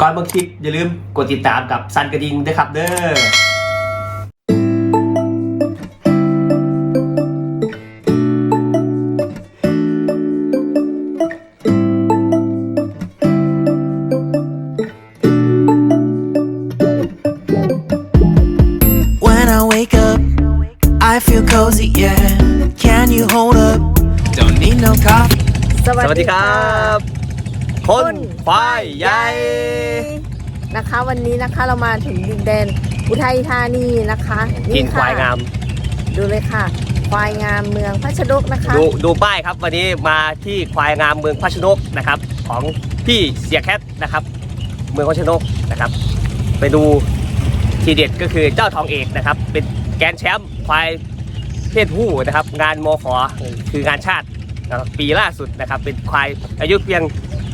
ก่อนเบางคลิปอย่าลืมกดติดตามกับซันกระดิ่งด้วยครับเด้อ I feel cozy, yeah. Can you hold up? Don't need no coffee. สวัสดีครับ คนควายใหญ่นะคะ วันนี้นะคะเรามาถึงดินแดนอุทัยธานีนะคะกินควายงาม ดูเลยค่ะ ควายงามเมืองพัชรกนะคะ ดูดูป้ายครับวันนี้มาที่ควายงามเมืองพัชนกนะครับ ของพี่เสียแคทนะครับ เมืองพัชนกนะครับ ไปดูทีเด็ดก็คือเจ้าทองเอกนะครับ เป็นแกรนด์แชมป์ควาย เพศผู้นะครับ งานมขอคืองานชาตินะครับปีล่าสุดนะครับ เป็นควายอายุเพียง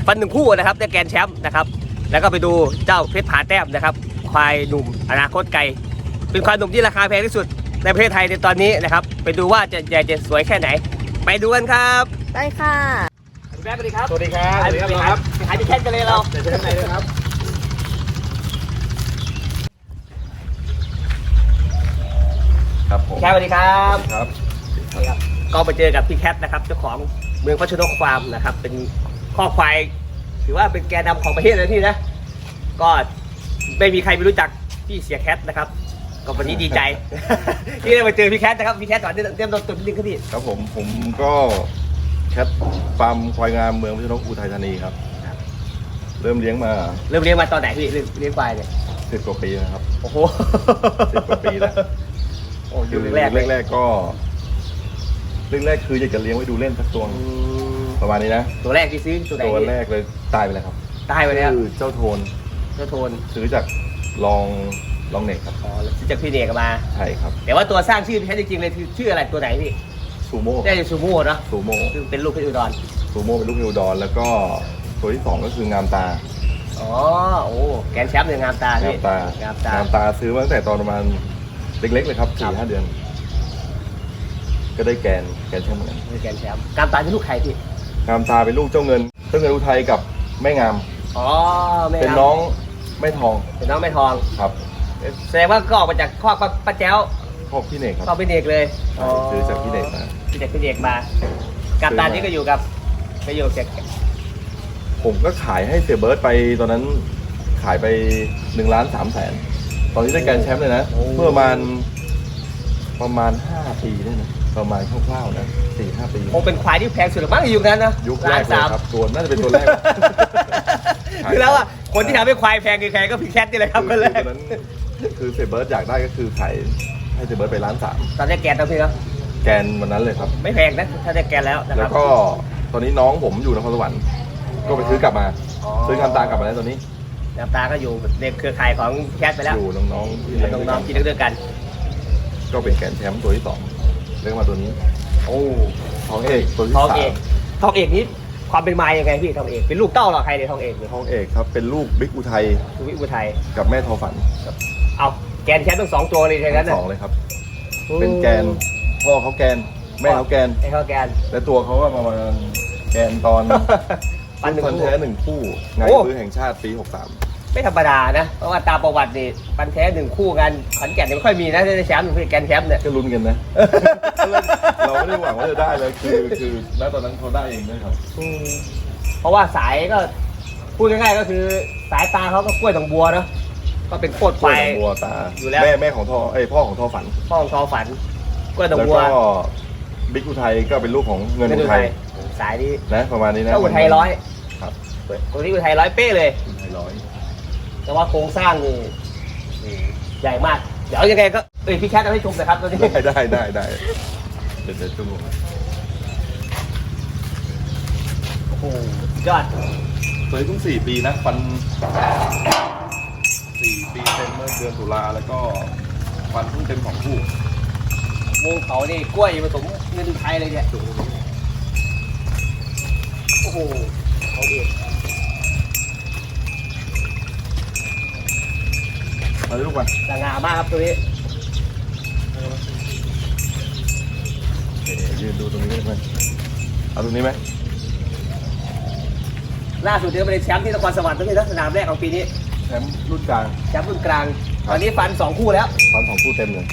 ปันหนึ่งคู่นะครับได้แกรนด์แชมป์นะครับ แล้วก็ไปดูเจ้าเพชรผาแต้มนะครับ ควายหนุ่มอนาคตไกล เป็นควายหนุ่มที่ราคาแพงที่สุดในประเทศไทยในตอนนี้นะครับ ไปดูว่าจะใหญ่จะสวยแค่ไหน ไปดูกันครับได้ค่ะพี่แบ๊บสวัสดีครับสวัสดีครับไปสวัสดีครับไปน้องหาครับไปหาพี่แคทกันเลยเราเดี๋ยวเชิญข้างในเลยครับ ครับผมแคทสวัสดีครับครับนี่ครับก็ไปเจอกับพี่แคทนะครับเจ้าของเมืองพัชนกฟาร์มนะครับ เป็นข้อควายถือว่าเป็นแกนนำของประเทศเลยพี่นะ ก็ไม่มีใครไม่รู้จักพี่เสียแคทนะครับก็วันนี้ดีใจ ที่ได้มาเจอพี่แคทนะครับพี่แคทก่อนเตรียมตัวตุนนิดนึงครับพี่ครับผมผมก็แคทฟาร์มควายงามเมืองพิษณุอุทัยธานีครับ เริ่มเลี้ยงมาเริ่มเลี้ยงมาตอนไหนพี่เริ่มเลี้ยงควายเนี่ยสิบกว่าปีนะครับโอ้โหสิบกว่าปีแล้วโอ้อยู่แรกๆเลย แรกๆก็เรื่องแรกคืออยากจะเลี้ยงไว้ดูเล่นสักตัวอืมประมาณนี้นะตัวแรกที่ซื้อตัวไหนตัวพี่แรกเลยตายไปแล้วครับตายไปแล้วคือเจ้าโทนเจ้าโทนซื้อจากลองลองเน็กครับอ๋อซื้อจากพี่เนกมา ใช่ครับ แต่ว่าตัวสร้างชื่อพี่แคทจริงๆเลยคือชื่ออะไรตัวไหนพี่ซูโม่ได้ซูโม่เนาะซูโม่ซึ่งเป็นลูกเพชรอุดรซูโม่เป็นลูกฮิวดอนแล้วก็ตัวที่สองก็คืองามตาอ๋อโอ้แกนแชมป์เลยงามตาพี่งามตางามตางามตาซื้อมาตั้งแต่ตอนประมาณ เล็กๆเลยครับครัสี่บห้าเดือน ก็ได้แกนแกนแชมป์เหมือนกันคือแกนแชมป์งามตาเป็นลูกใครพี่งามตาเป็นลูกเจ้าเงินเจ้าเงินอุทัยกับแม่งาม อ๋อแม่เป็นงามน้องแม่ทองเป็นน้องแม่ทองครับแสดงว่าก็ออกมาจากข้อป้าแจ้วพ่อพี่เนกครับเข้าเป็นเด็กเลยใช่ซื้อจากพี่เนกมาพี่เด็กพี่เด็กมา กามตานี่ก็อยู่กับก็อยู่กับผมก็ขายให้เสียเบิร์ตไปตอนนั้นขายไปหนึ่งล้านสามแสน ตอนนี้ได้แกนแชมป์เลยนะ เมื่อประมาณประมาณห้าปีได้นะประมาณคร่าวๆนะสี่ห้าปี คงเป็นควายที่แพงสุดหรือมั้งในยุคนั้นนะยุคแรล้านกเลยสามครับตัวน่าจะเป็นตัวแรกคือแล้วอะ คนที่ทำให้ควายแพงคือใครก็พี่แคทนี่แหละครับคนแรกตอนนั้นคือเซเบิร์ตอยากได้ก็คือขายให้เซเบิร์ตไปล้านสามตอนนี้แกนต้องพี่เนาะแกนวันนั้นเลยครับ ไม่แพงนะ ถ้าได้แกนแล้วนะคแล้รับวก็ตอนนี้น้องผมอยู่นครสวรรค์ก็ไปซื้อกลับมา อ๋อ ซื้อคำตากลับมาแล้วตอนนี้ น้ำตาก็อยู่ในเครือข่ายของแคทไปแล้วอยู่น้องๆที่เลี้ยงน้องๆกินด้วยกัน ก็เป็นแกนแชมป์ตัวที่สองเลี้ยงมาตัวนี้โอ้ทองเอกตัวที่ทองสาเอมกทองเอกนี้ความเป็นมายังไงพี่ทองเอกเป็นลูกเต้าเหรอใครเนี่ยทองเอกเนี่ยทองเอกครับเป็นลูกบิ๊กอุทัยคือวิอุทัยกับแม่ทอฝันเอาแกนแชมป์ทั้งสองตัวเลยใช่ไหมทั้งนะสองเลยครับ เป็นแกนพ่อเขาแกนแม่เขาแกน ไอ้เขาแกน และตัวเขาก็ประมาณแกนตอน ปันหนึ่งฟันคู่แท้หนึ่งคู่งานโอ้ซื้อแห่งชาติปี 63 ไม่ธรรมดานะ เพราะว่าตามประวัตินี่ปันแท้หนึ่งคู่กันขอนแก่นเนี่ยไม่ค่อยมีนะได้แชมป์คือแกนแชมป์เนี่ย ก็ลุ้นกันนะ เราไม่ได้หวังว่าจะได้เลยคือคือณตอนนั้นเขาได้เองด้วยครับอืมเพราะว่าสายก็พูดง่ายๆก็คือสายตาเขาก็กล้วยดองบัวเนาะก็เป็นโคตรกไฟล้วยดอกบัวตาอยู่แล้ว แม่แม่ของทอไอยพ่อของทอฝัน พ่อของทอฝันกล้วยดองแล้วบัวก็บิ๊กอุทัยก็เป็นลูกของเงินเป็นอุอุทัทัยยสายนี้นะประมาณนี้นะก็อุทัยร้อยครับตัวนี้อุทัยร้อยเป๊ะเลยอุทัยร้อย แต่ว่าโครงสร้างนี่อืมใหญ่มาก เดี๋ยวยังไงก็เอ้ยพี่แคทเอาให้ชมหนะครับตัวนี้ได้ได้ได้ได้เดี๋ยวเดี๋ยวจุ่มโอ้โหสุดยอดเคยเพิ่งสี่ปีนะฟันสี่ปีเต็มเมื่อเดือนตุลาแล้วก็ฟันเพิ่งเต็มสองคู่วงเขานี่กล้วยผสมเงินไทยเลยเนี่ยโอ้โหเขาเอง เลยลูกมาสง่ามากครับตัวนี้ยืนดูตรงนี้ได้ไหมเอาตรงนี้ไหมล่าสุดเดี๋ยวไปได้แชมป์ที่นครสวรรค์ตั้งแต่สนามแรกของปีนี้แชมป์รุ่นกลางแชมป์รุ่นกลาง ตอนนี้ฟันสองคู่แล้วตอนของคู่เต็มเลย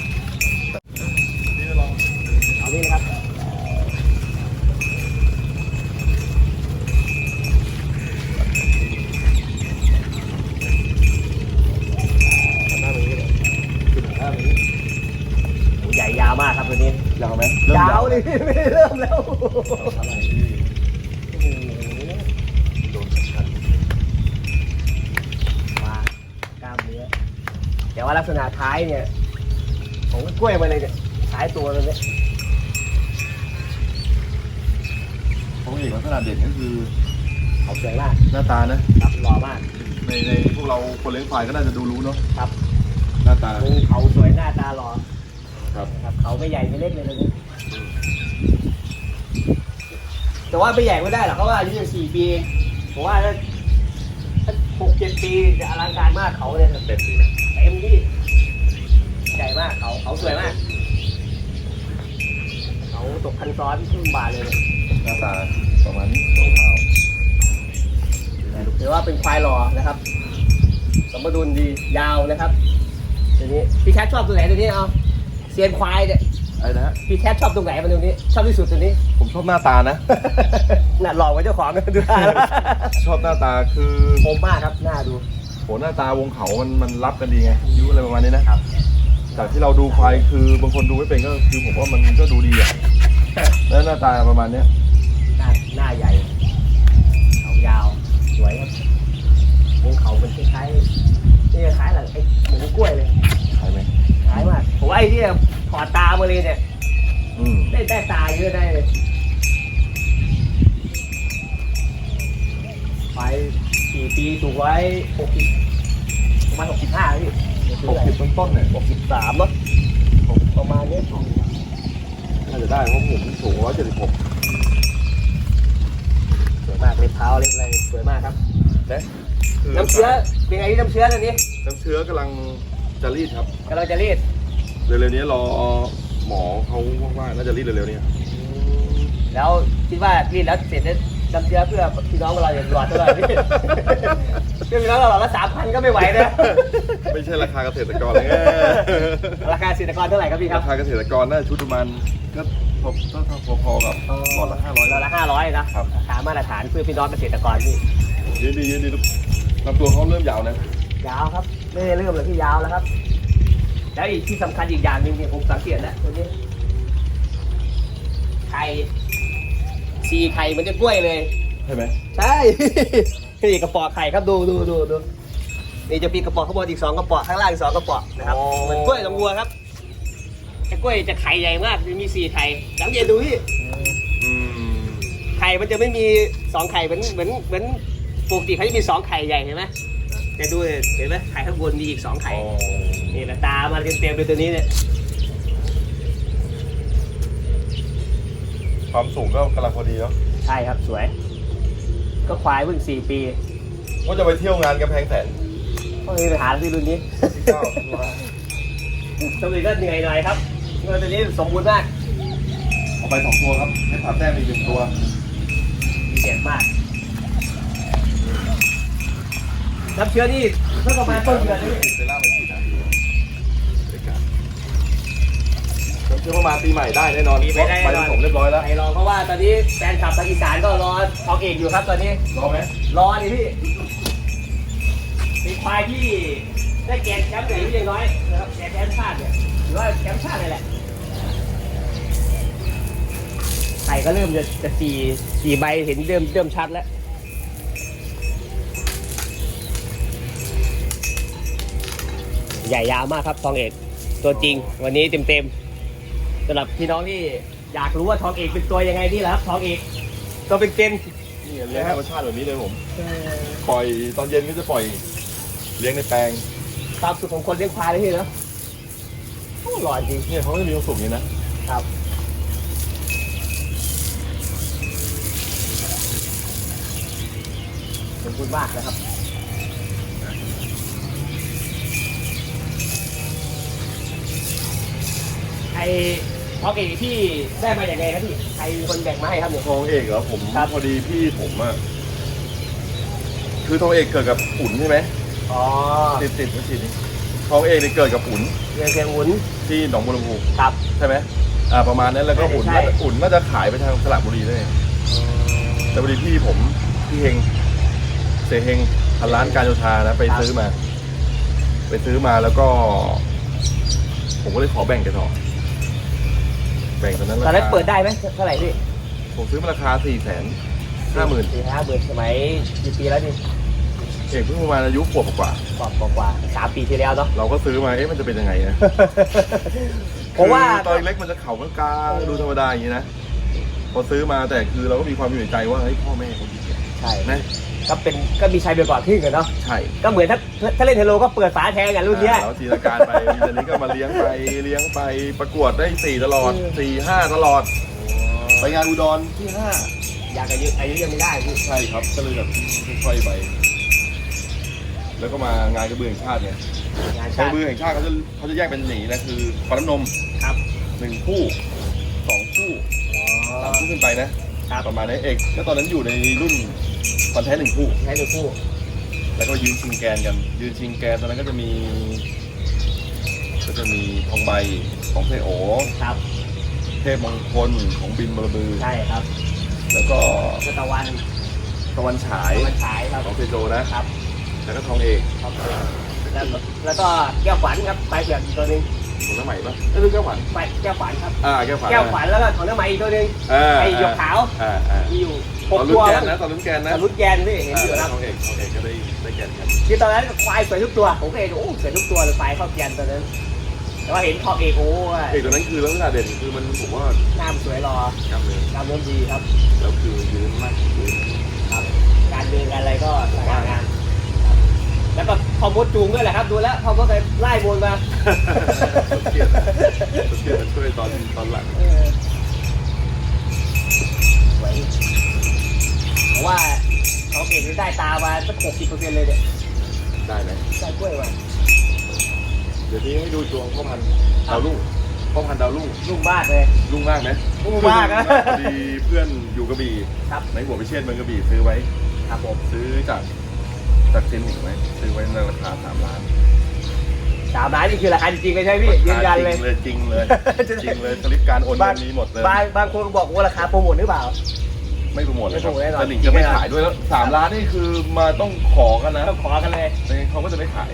ครับตัวนี้ยาวไหมยาวเลยพี่ไม่ได้เริ่มแล้วอะไรที่โดนขัดมากล้ามเนื้อแต่ว่าลักษณะท้ายเนี่ยของกล้วยมาเลยเนี่ยท้ายตัวมันเนี่ยเขาเอกลักษณะเด่นก็คือเขาสวยมากหน้าตานะ ครับหล่อมาก ในในพวกเราคนเลี้ยงควายก็น่าจะดูรู้เนาะครับ หน้าตามึงเขาสวยหน้าตาหล่อ ครับนะครับเขาไม่ใหญ่ไม่เล็กเลยนะนี่แต่ว่าไม่ใหญ่ไม่ได้หรอกเพราะว่าอายุยังสี่ปีเองผมว่าถ้าถ้าหกเจ็ดปีจะอลังการมากเขาเนี่ยเต็มดีนะเต็มที่ใหญ่มากเขาเขาสวยมาก เขาตกคันซ้อนขึ้นบานเลยเนี่ยหน้าตาประมาณนี้สองเท้าถือว่าเป็นควายหล่อนะครับ สมดุลดียาวนะครับตัวนี้พี่แคทชอบตัวไหนตัวนี้เอา เซียนควายเนี่ยไอ้นะฮะพี่แคทชอบตรงไหนมันตัวนี้ ชอบที่สุดตัวนี้ผมชอบหน้าตานะ น่ะหล่อกว่าเจ้าของนะดูท่าแล้วชอบหน้าตาคือคมมากครับหน้าดู โหหน้าตาวงเขามันมันรับกันดีไงอายุอะไรประมาณนี้นะครับ จากที่เราดูควายคือบางคนดูไม่เป็นก็คือผมว่ามันก็ดูดีอะแล้วหน้าตาประมาณเนี้ยหน้าหน้าใหญ่เขายาว สวยครับวงเขาเป็นคล้ายๆนี่คล้ายหลังไอ้เหมือนกล้วยเลย ใช่ไหมคล้ายมากผมว่าไอ้ที่ถอดตามาเลยเนี่ยอืมได้ได้ตาเยอะได้เลยไปสี่ปีถูกไว้หกสิบประมาณหกสิบห้าพี่หกสิบต้นๆเนี่ยหกสิบสามเนาะประมาณนี้น่าจะได้เพราะผมสูงร้อยเจ็ดสิบหกสวยมากเล็บเท้าเล็บอะไรสวยมากครับนะน้ำเชื้อเป็นไงที่น้ำเชื้อตอนนี้ น้ำเชื้อกำลัง จะรีดครับกำลังจะรีดเร็วๆนี้รอหมอเขาว่าน่าจะรีดเร็วๆนี้แล้วคิดว่ารีดแล้วเสร็จแล้วน้ำเชื้อเพื่อพี่น้องเราอย่างหลอดเท่าไหร่พี่เพื่อพี่น้องเราหลอดละสามพันก็ไม่ไหวนะไม่ใช่ราคาเกษตรกรเลยไงราคาเกษตรกรเท่าไหร่ครับพี่ครัราบคาเกษตรกรน่าจะชุดประมาณก็พอก็พอๆกับหลอดละห้าร้อยหลอดละห้าร้อยนะครับราคามาตรฐานเพื่อพี่น้องเกษตรกรนี่ยืนดียืนดีลำตัวเขาเริ่มยาวนะยาวครับ ไม่ได้เริ่มเลยที่ยาวแล้วครับ แล้วอีกที่สำคัญอีกอย่างหนึ่งเนี่ยผมสังเกตแล้วตัวนี้ไข่สีไข่เหมันจะกล้วยเลย ใช่ไหมใช่ นี่กระป๋อไข่ครับดูดูดูดูนี่จะมีกระป๋อข้างบนอีกสองกระป๋อข้างล่างอีกสองกระป๋อนะครับเหมือนกล้วยลงวัวครับไอ้กล้วยจะไข่ใหญ่มากมีสี่ไข่สังเกตดูพี่อืมไข่มันจะไม่มีสองไข่เหมือนเหมือนเหมือนปกติเขาจะมีสองไข่ใหญ่เห็นไหม แต่ดูเห็นไหมไข่ข้างบนมีอีกสองไข่อ๋อนี่แหละตามาเต็มๆเลยตัวนี้เนี่ยความสูงก็กำลังพอดีเนาะใช่ครับสวย ก็ควายเพิ่งสี่ปีว่าจะไปเที่ยวงานกำแพงแสนก็มีปัญหาที่รุ่นนี้ที่เก้าธันวาตัวนี้ก็เหนื่อยหน่อยครับเงินตัวนี้สมบูรณ์มาก เอาไปสองตัวครับให้ผ่าแต้มอีกหนึ่งตัวดีเด็ดมาก น้ำเชื้อนี่เพิ่งประมาณต้นเดือนนี้เซรั่มไปสี่นาทีเด็กกันผมเชื่อว่ามาปีใหม่ได้แน่นอนปีไม่ได้ไปแน่นอน ผมเรียบร้อยแล้วไปรอเพราะว่าตอนนี้แฟนคลับทางอีสานก็รอทองเอกอยู่ครับตอนนี้ รอไหมรอดิพี่เป็นควายที่ได้แกนแชมป์ใหญ่ที่ยังน้อยนะครับแกนแชมป์ชาติเนี่ยหรือว่าแชมป์ชาติเลยแหละไข่ก็เริ่มจะจะสี่สี่ใบเห็นเริ่มเริ่มชัดแล้ว ใหญ่ยาวมากครับทองเอกตัวจริง วันนี้เต็มๆสำหรับพี่น้องที่อยากรู้ว่าทองเอกเป็นตัวยังไงนี่แหละครับทองเอกตัวเป็นเป็นนี่เลี้ยงธรรมชาติแบบนี้เลยผมปล่อยตอนเย็นก็จะปล่อยเลี้ยงในแปลงความสุขของคนเลี้ยงควายเลยพี่เนาะโอ้หล่อจริงเนี่ยเขาก็จะมีความสุขอย่างนี้นะครับขอบคุณมากนะครับ ไอทองเอกที่ได้มาอย่างไงครับพี่ใครเป็นคนแบ่งมาให้ครับเนี่ย ทองเอกเหรอผมครับ พอดีพี่ผมอะคือทองเอกเกิดกับอุ่นใช่ไหมอ๋อติดติดไม่ติดนี่ทองเอกเนี่ยเกิดกับอุ่นเรียนเพียงอุ่นที่หนองบัวลำพูครับ ใช่ไหมอ่าประมาณนั้นแล้วก็อุ่นใช่ น่าจะอุ่นน่าจะขายไปทางสระบุรีด้วยแต่พอดีพี่ผมพี่เฮงเสเฮงพันล้านการโยธานะไปซื้อมา ไปซื้อมาแล้วก็ ผมก็เลยขอแบ่งแกต่อแบ่งตอนนั้นตอนนั้นราคาเปิดได้ไหมเท่าไหร่พี่ผมซื้อมาราคาสี่แสนห้าหมื่นสี่ห้าหมื่นสมัยกี่ปีแล้วนี่เอกเพิ่งประมาณอายุขวบกว่ากว่ากว่ากว่าสามปีที่แล้วเนาะเราก็ซื้อมาเอ๊ะมันจะเป็นยังไงนะผมว่าคือตอนเล็กมันจะเข่ากลางๆดูธรรมดาอย่างนี้นะพอซื้อมาแต่คือเราก็มีความอยู่ในใจว่าเฮ้ยพ่อแม่เขาดีใช่นะ ก็เป็นก็มีชัยไปก่อนขึ้นกันเนาะใช่ก็เหมือนถ้าถ้าเล่นเทโลก็เปิดฝาแทงกันรุ่นเนี้ยอ่าแล้วจีนการไปตอนนี้ก็มาเลี้ยงไปเลี้ยงไปประกวดได้สี่ตลอดอืมสี่ห้าตลอดไปงานอุดรที่ห้าอยากอายุอายุยังไม่ได้พี่ใช่ครับก็เลยแบบค่อยๆไป แล้วก็มางานกระเบื้องแห่งชาติเนี่ยงานกชาระติเบื้องแห่งชาติเขาจะเขาจะแยกเป็นอย่างนี้นะคือฟันน้ำนมครับหนึ่งคู่สองคู่สามคู่ขึ้นไปนะครับประมาณนี้เอกแล้วตอนนั้นอยู่ในรุ่น ฟันแท้หนึ่งคู่ ให้ดูคู่แล้วก็ยืนชิงแกนกัน ยืนชิงแกนตอนนั้นก็จะมี ก็จะมีทองใบของเทโอ ครับเทพมงคลของบินบรบือ ใช่ครับแล้วก็ก็ตะวันตะวันฉายตะวันฉายครับของเทโจนะ ครับแล้วก็ทองเอกครับแล้วก็แล้วก็แก้วขวัญครับไปเผือกอีกตัวหนึงของน้าใหม่ปะเอ้ยหรือแก้วขวัญไปแก้วขวัญครับ อ่าแก้วขวัญแก้วขวัญแล้วก็ของน้ำใหม่อีกตัวหนึงอ่าไอ้หยกขาวอ่าอ่ามีอยู่ หตกอนรุ่ตันวแกนมั้งนะตอนรุ่นแกนนะแต่รุ่นแกนนี่เห็นอ่าอยู่ครับทองเอกทองเอกก็ได้ได้แกนกันคือตอนนั้นควายสวยทุกตัวผมก็เห็นโอ้สวยทุกตัวเลยควายเข้าแกนตอนนั้น แต่ว่าเห็นทองเอกโอ้เอกตัวนั้นคือลักษณะเด่นคือมันผมว่าหน้ามันสวยรอกำเลยกล้ามเนื้อดีครับ แล้วคือยืนมากยืนครับการเดินการอะไรก็สง่างามครับแล้วก็พอมดจูงด้วยแหละครับดูแล้วพอมดไปไล่บนมาสเกียรติสเกียรติมาช่วยตอนตอนหลัง เออสวย เพราะว่าเขาเก่งนี่ได้ตามาสักหกสิบเปอร์เซ็นต์เลยเนี่ยได้ไหมได้กล้วยมาเดี๋ยวนี้ให้ดูดวงพ่อพันธุ์ดาวรุ่งพ่อพันธุ์ดาวรุ่งลุ่มบ้านเลย รุ่งมากไหมรุ่งมากนะพอดีเพื่อนอยู่กระบี่ครับ ในหัวพิเชษเมืองกระบี่ซื้อไว้ครับผมซื้อจากจากเซนหนิงไว้ซื้อไว้ในราคาสามล้านสามล้านนี่คือราคาจริงๆเลยใช่ไหมพี่ยืนยันเลยจริงเลยจริงเลยจริงเลยสลิปการโอนเงินนี้หมดเลยบางบางคนก็บอกว่าราคาโปรโมทหรือเปล่า ไม่โปรโมทเลยครับไม่โปรโมทแน่นอน แต่หนิงจะไม่ขายด้วยแล้วสามล้านนี่คือมาต้องขอกันนะต้องขอกันเลยไม่งั้นเขาก็จะไม่ขาย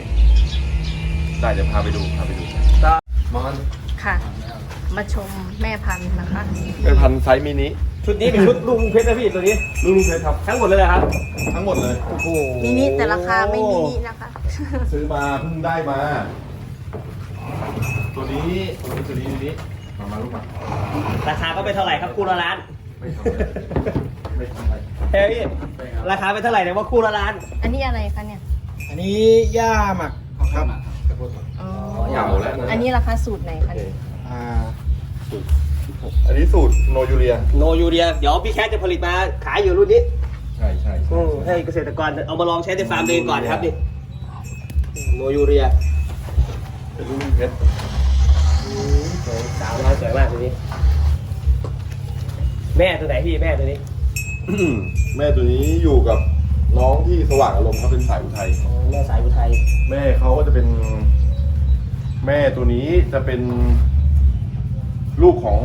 ได้เดี๋ยวพาไปดูพาไปดูก็มอนค่ะ มาชมแม่พันธุ์นะคะ เป็นพันไซส์มินิชุดนี้เป็นชุดลุงเพชรนะพี่ตัวนี้ลูกลุงเพชรครับ ทั้งหมดเลยเหรอครับทั้งหมดเลย โอ้โหมินิแต่ราคาไม่มินินะคะ ซื้อมาเพิ่งได้มา ตัวนี้ตัวนี้ตัวนี้ตัวนี้มามาลูกมาราคาก็ไม่เท่าไหร่ครับคู่ละล้าน ไม่ทำอะไรไม่ทำอะไรเฮ้ยพี่ราคาไม่เท่าไหร่แต่ว่าคู่ละล้าน อันนี้อะไรคะเนี่ย อันนี้ย่าหมักครับอ๋อเก่าแล้วนะอันนี้ราคาสูตรไหนคะเนี่ยอ่าอันนี้สูตรโนยูเรีย โนยูเรีย เดี๋ยวพี่แคทจะผลิตมาขายอยู่รุ่นนี้ ใช่ใช่อืมให้เกษตรกรเอามาลองใช้ในฟาร์มเองก่อนนะครับนี่โนยูเรียเป็นลูกลุงเพชรสาวน้อยสวยมากตัวนี้ แม่ตัวไหนพี่แม่ตัวนี้แม่ตัวนี้อยู่กับน้องที่สว่างอารมณ์เขาเป็นสายอุทัย อ๋อแม่สายอุทัยแม่เขาก็จะเป็น แม่ตัวนี้จะเป็น ลูกของ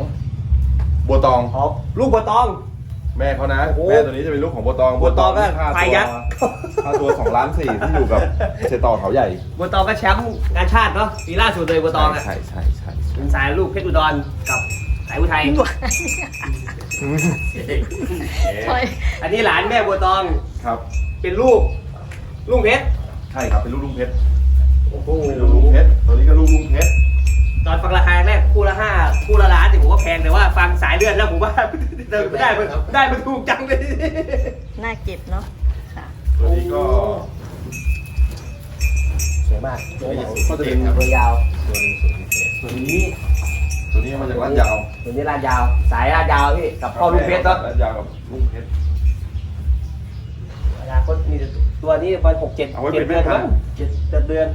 บัวตอง อ๋อลูกบัวตอง แม่เขานะ โอ้โหแม่ตัวนี้จะเป็นลูกของบัวตองบัวตองก็ค่าควายตัวยักษ์ ค่าตัวสองล้านสี่ที่อยู่กับเชต่อเขาใหญ่บัวตองก็แชมป์งานชาติเนาะปีล่าสุดเลยบัวตองอะใช่ใช่ใช่ใช่เป็นสายลูกเพชรอุดรกับสายอุทัยโอ้ยอันนี้หลานแม่บัวตองครับ เป็นลูกลุงเพชรใช่ครับเป็นลูกลุงเพชรโอ้โหเป็นลูกลุงเพชรตัวนี้ก็ลูกลุงเพชรตอนฟังราคาแรกคู่ละห้าคู่ละล้านเนี่ยผมว่าแพงแต่ว่าฟังสายเลือดแล้วผมว่าได้มันได้มันถูกจังเลยน่าเก็บเนาะค่ะตัวนี้ก็สวยมากก็จะเป็นตัวยาวตัวนี้ตัวนี้ มาจากร้านยาวตัวนี้ลาดยาว สายลาดยาวพี่กับพ่อลุงเพชรเนาะร้านยาวกับลุงเพชร อนาคตมีตัวนี้ประมาณหกเจ็ดเอาไว้เจ็ดเป็นเดือนแม่พัมั้นงธุ์ เจ็ดเจ็ดเดือน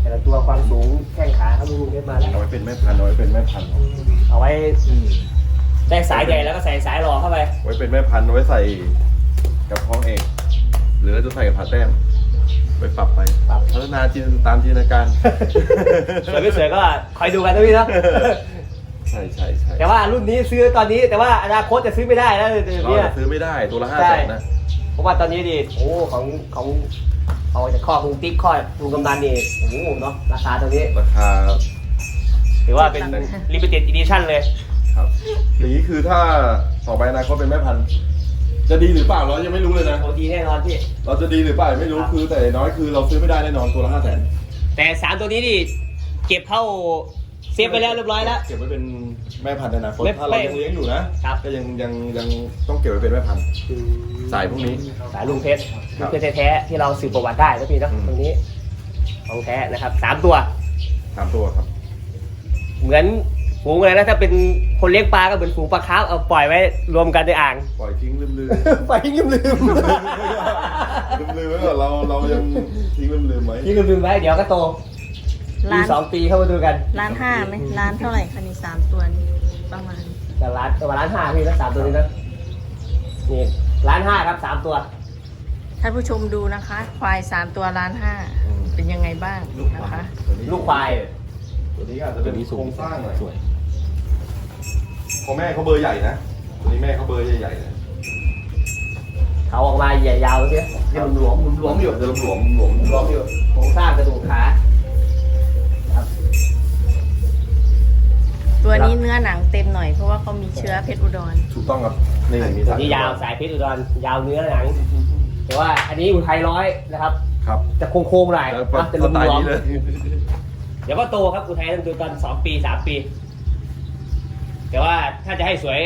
แต่ละตัวความสูงแข้งขาเขาดูเล่นมาแล้วเอาไว้เป็นแม่พันธุ์เอาไว้เป็นแม่พันธุ์เอาไว้ได้สายใหญ่แล้วก็ใส่สายรอเข้าไป ไว้เป็นแม่พันธุ์เอาไว้ใส่กับท้องเอกหรือเราจะใส่กับผาแต้ม ไปปรับไปปรับ พัฒนาจินตามจินตนาการ สวยไม่สวยก็คอยดูกันนะพี่เนาะใช่ใช่ใช่แต่ว่ารุ่นนี้ซื้อตอนนี้แต่ว่าอนาคตจะซื้อไม่ได้แล้วเดี๋ยวเรานี้จะซื้อไม่ได้ตัวละห้าใช่ แสนนะ เพราะว่าตอนนี้ดิโอ้ของของเอาจากข้อคุงติ๊กข้อคุงกำนันนี่โอ้โหเนาะราคาตรงนี้ราคาถือว่าเป็น limited edition เลยครับ อย่างนี้คือถ้าต่อไปอนาคตเป็นแม่พันธุ์ จะดีหรือเปล่าเรายังไม่รู้เลยนะ โอ้ดีแน่นอนพี่ เราจะดีหรือเปล่าไม่รู้ครับคือแต่อย่างน้อยคือเราซื้อไม่ได้แน่นอนตัวละห้าแสนแต่สามตัวนี้ดิเก็บเข้าเซฟไปแล้วเรียบร้อยแล้ว เก็บไว้เป็นแม่พันธุ์ในอนาคตไม่ถ้าเรายังเลี้ยงอยู่นะครับ ก็ยังยังยังต้องเก็บไว้เป็นแม่พันธุ์สายพวกนี้ สายลุงเพชรครัลุบงเพชรแท้ๆที่เราสืบประวัติได้นะพี่เนาะอืม ตรงนี้ของแท้นะครับสามตัว สามตัวครับ เหมือน ฝูงอะไรนะถ้าเป็นคนเลี้ยงปลาก็เหมือนฝูงปลาคาร์ฟเอาปล่อยไว้รวมกันในอ่าง ปล่อยทิ้งลืมลืมปล่อยทิ้งลืมลืมลืมลืมไว้ก่อนเราเรายังทิ้งลืมลืมไว้ทิ้งลืมลืมไว้เดี๋ยวก็โตมีล้านสองปีเข้ามาดูกันล้านห้าไหมล้านเท่าไหร่คะนี่สามตัวนี้ประมาณแต่ร้านประมาณร้านห้าพี่นะสามตัวนี้นะนี่ร้านห้าครับสามตัวท่านผู้ชมดูนะคะ ควายสามตัวล้านห้าเป็นยังไงบ้างนะคะ ลูกควายตัวนี้อาจจะเป็นโครงสร้างหน่อย ของแม่เขาเบอร์ใหญ่นะตัวนี้แม่เขาเบอร์ใหญ่ๆเลยเขาออกมาใหญ่ยาวเลยเนี่ยหลวมๆหลวมๆอยู่จะหลวมหลวมหลวมอยู่โครงสร้างกระดูกขาครับตัวนี้เนื้อหนังเต็มหน่อยเพราะว่าเขามีเชื้อเพชรอุดรถูกต้องครับนี่มีตัวนี้ยาวสายเพชรอุดรยาวเนื้อหนังแต่ว่าอันนี้อุทัยร้อยนะครับ ครับจะโค้งๆหน่อยแล้วนะจะสรวไตล์มนี้เลยๆเดี๋ยวก็โตครับอุทัยต้องดูตอนสองปีสามปี แต่ว่าถ้าจะให้สวย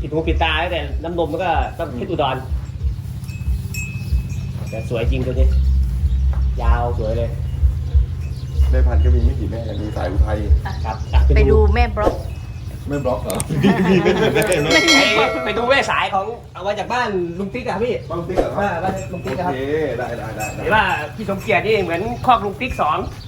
ผิดหูผิดตาตั้งแต่น้ำนมมันก็ต้องเพชรอุดรแต่สวยจริงตัวนี้ยาวสวยเลยแม่พันธุ์ก็มีไม่กี่แม่มีสายอุทัยครับอะไปดูแม่บล็อกไม่บล็อกเหรอมีเป็นแม่ไปไปดูแม่สายของเอามาจากบ้านลุงติ๊กอะพี่บ้างติ๊กเหรอคบ้ารับบ้านลุงติ๊กอะคโอรับเคได้ได้ได้ได้เห็นว่าพี่สมเกียรตินี่เหมือนครอบลุงติ๊กสองค